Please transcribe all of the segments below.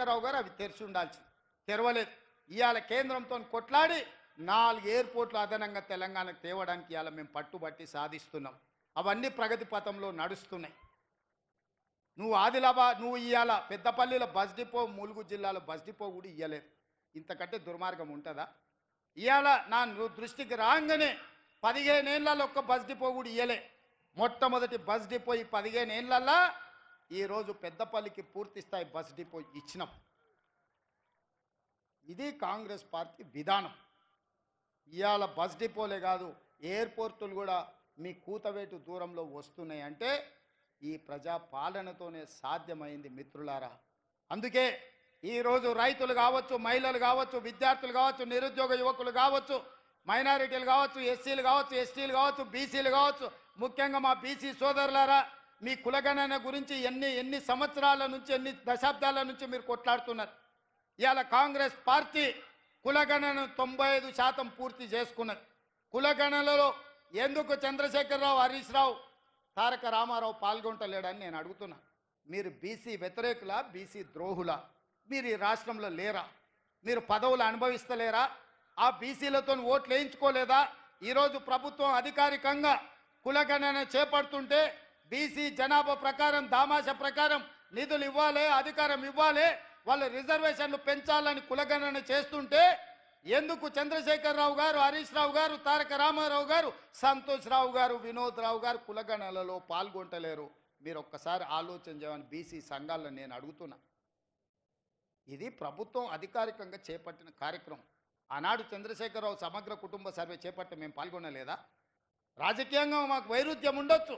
చంద్రశేఖరరావు గారు అవి తెరిచి ఉండాల్సింది. తెరవలేదు. ఇవాళ కేంద్రంతో కొట్లాడి నాలుగు ఎయిర్పోర్ట్లు అదనంగా తెలంగాణకు తేవడానికి ఇవాళ మేము పట్టుబట్టి సాధిస్తున్నాం. అవన్నీ ప్రగతి పథంలో నడుస్తున్నాయి. నువ్వు ఆదిలాబాద్ నువ్వు ఇవాళ పెద్దపల్లిలో బస్ డిపో ములుగు జిల్లాలో బస్ డిపో కూడా ఇవ్వలేదు ఇంతకంటే దుర్మార్గం ఉంటుందా? ఇవాళ నా దృష్టికి రాగానే పదిహేను ఏళ్ళలో ఒక్క బస్ డిపో కూడా ఇవ్వలే మొట్టమొదటి బస్ డిపో ఈ పదిహేనేళ్ళలో ఈరోజు పెద్దపల్లికి పూర్తి స్థాయి బస్ డిపో ఇచ్చినాం. ఇది కాంగ్రెస్ పార్టీ విధానం. ఇవాళ బస్ డిపోలే కాదు ఎయిర్పోర్టులు కూడా మీ కూతవేటు దూరంలో వస్తున్నాయి అంటే ఈ ప్రజా పాలనతోనే సాధ్యమైంది మిత్రులారా. అందుకే ఈరోజు రైతులు కావచ్చు మహిళలు కావచ్చు విద్యార్థులు కావచ్చు నిరుద్యోగ యువకులు కావచ్చు మైనారిటీలు కావచ్చు ఎస్సీలు కావచ్చు ఎస్టీలు కావచ్చు బీసీలు కావచ్చు ముఖ్యంగా మా బీసీ సోదరులారా మీ కులగణన గురించి ఎన్ని ఎన్ని సంవత్సరాల నుంచి ఎన్ని దశాబ్దాల నుంచి మీరు కొట్లాడుతున్నారు? ఇవాళ కాంగ్రెస్ పార్టీ కులగణను తొంభై ఐదు శాతం పూర్తి చేసుకున్నది. కులగణనలో ఎందుకు చంద్రశేఖరరావు హరీష్ రావు తారక రామారావు పాల్గొంటలేడని నేను అడుగుతున్నా. మీరు బీసీ వ్యతిరేకుల బీసీ ద్రోహుల? మీరు ఈ రాష్ట్రంలో లేరా? మీరు పదవులు అనుభవిస్తలేరా? ఆ బీసీలతో ఓట్లు వేయించుకోలేదా? ఈరోజు ప్రభుత్వం అధికారికంగా కులగణన చేపడుతుంటే బీసీ జనాభా ప్రకారం దామాష ప్రకారం నిధులు ఇవ్వాలి అధికారం ఇవ్వాలి వాళ్ళ రిజర్వేషన్లు పెంచాలని కులగణన చేస్తుంటే ఎందుకు చంద్రశేఖరరావు గారు హరీష్ రావు గారు తారక రామారావు గారు సంతోష్ రావు గారు వినోద్ రావు గారు కులగణనలో పాల్గొంటలేరు? మీరు ఒక్కసారి ఆలోచన చేయమని బీసీ సంఘాలను నేను అడుగుతున్నా. ఇది ప్రభుత్వం అధికారికంగా చేపట్టిన కార్యక్రమం. ఆనాడు చంద్రశేఖరరావు సమగ్ర కుటుంబ సర్వే చేపట్టి మేము పాల్గొనలేదా? రాజకీయంగా మాకు వైరుధ్యం ఉండొచ్చు.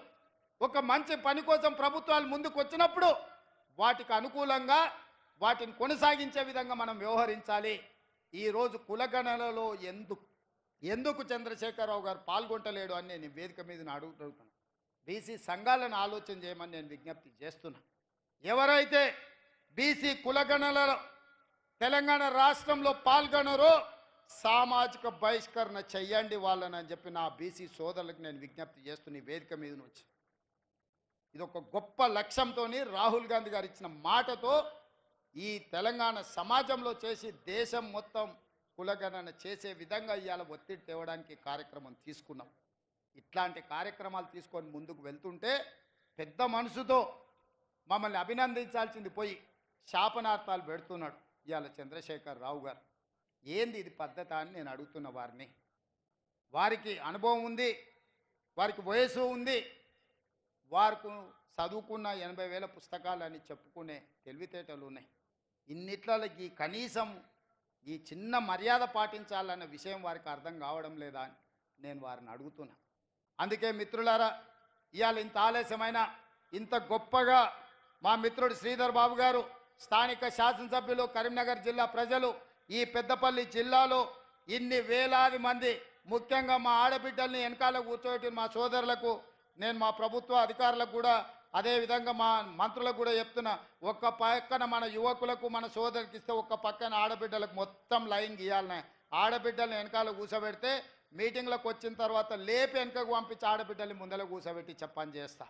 ఒక మంచి పని కోసం ప్రభుత్వాలు ముందుకు వచ్చినప్పుడు వాటికి అనుకూలంగా వాటిని కొనసాగించే విధంగా మనం వ్యవహరించాలి. ఈరోజు కులగణనలో ఎందుకు ఎందుకు చంద్రశేఖరరావు గారు పాల్గొంటలేడు అని నేను వేదిక మీద అడుగుతున్నాను బీసీ సంఘాలను ఆలోచన చేయమని నేను విజ్ఞప్తి చేస్తున్నా. ఎవరైతే బీసీ కులగణనలో తెలంగాణ రాష్ట్రంలో పాల్గొనరో సామాజిక బహిష్కరణ చెయ్యండి వాళ్ళని అని చెప్పి నా బీసీ సోదరులకు నేను విజ్ఞప్తి చేస్తున్న వేదిక మీద నుంచి. ఇది ఒక గొప్ప లక్ష్యంతో రాహుల్ గాంధీ గారు ఇచ్చిన మాటతో ఈ తెలంగాణ సమాజంలో చేసి దేశం మొత్తం కులగణన చేసే విధంగా ఇవాళ ఒత్తిడి తేవడానికి కార్యక్రమం తీసుకున్నాం. ఇట్లాంటి కార్యక్రమాలు తీసుకొని ముందుకు వెళ్తుంటే పెద్ద మనసుతో మమ్మల్ని అభినందించాల్సింది పోయి శాపనార్థాలు పెడుతున్నాడు ఇవాళ చంద్రశేఖర్ రావు గారు. ఏంది ఇది పద్ధత అని నేను అడుగుతున్న వారిని. వారికి అనుభవం ఉంది వారికి వయసు ఉంది వారు చదువుకున్న ఎనభై వేల పుస్తకాలు అని చెప్పుకునే తెలివితేటలు ఉన్నాయి. ఇన్నిట్లకి కనీసం ఈ చిన్న మర్యాద పాటించాలన్న విషయం వారికి అర్థం కావడం లేదా అని నేను వారిని అడుగుతున్నా. అందుకే మిత్రులారా ఇవాళ ఇంత ఆలస్యమైన ఇంత గొప్పగా మా మిత్రుడు శ్రీధర్ బాబు గారు స్థానిక శాసనసభ్యులు కరీంనగర్ జిల్లా ప్రజలు ఈ పెద్దపల్లి జిల్లాలో ఇన్ని వేలాది మంది ముఖ్యంగా మా ఆడబిడ్డల్ని వెనకాల కూర్చోబెట్టిన మా సోదరులకు నేను మా ప్రభుత్వ అధికారులకు కూడా అదేవిధంగా మా మంత్రులకు కూడా చెప్తున్నా ఒక్క పక్కన మన యువకులకు మన సోదరికి ఇస్తే ఒక్క పక్కన ఆడబిడ్డలకు మొత్తం లైన్ గీయాలనే ఆడబిడ్డలను వెనకాల కూర్చోబెడితే మీటింగ్లకు వచ్చిన తర్వాత లేపి వెనకకు పంపించి ఆడబిడ్డల్ని ముందర కూర్చోబెట్టి చెప్పని చేస్తా.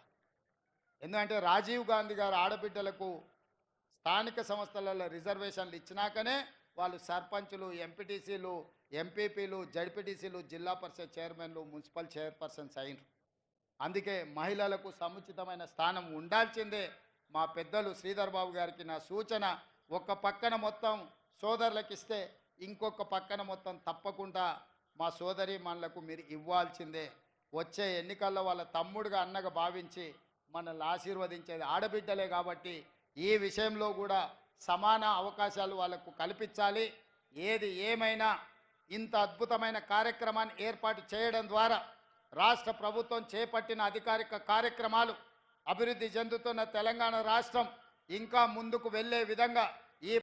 ఎందుకంటే రాజీవ్ గాంధీ గారు ఆడబిడ్డలకు స్థానిక సంస్థలలో రిజర్వేషన్లు ఇచ్చినాకనే వాళ్ళు సర్పంచులు ఎంపీటీసీలు ఎంపీపీలు జడ్పీటీసీలు జిల్లా పరిషత్ చైర్మన్లు మున్సిపల్ చైర్పర్సన్స్ అయినరు. అందుకే మహిళలకు సముచితమైన స్థానం ఉండాల్సిందే. మా పెద్దలు శ్రీధర్ బాబు గారికి నా సూచన ఒక పక్కన మొత్తం సోదరులకు ఇస్తే ఇంకొక పక్కన మొత్తం తప్పకుండా మా సోదరి మనలకు మీరు ఇవ్వాల్సిందే. వచ్చే ఎన్నికల్లో వాళ్ళ తమ్ముడుగా అన్నగా భావించి మనల్ని ఆశీర్వదించేది ఆడబిడ్డలే కాబట్టి ఈ విషయంలో కూడా సమాన అవకాశాలు వాళ్ళకు కల్పించాలి. ఏది ఏమైనా ఇంత అద్భుతమైన కార్యక్రమాన్ని ఏర్పాటు చేయడం ద్వారా రాష్ట్ర ప్రభుత్వం చేపట్టిన అధికారిక కార్యక్రమాలు అభివృద్ధి చెందుతున్న తెలంగాణ రాష్ట్రం ఇంకా ముందుకు వెళ్ళే విధంగా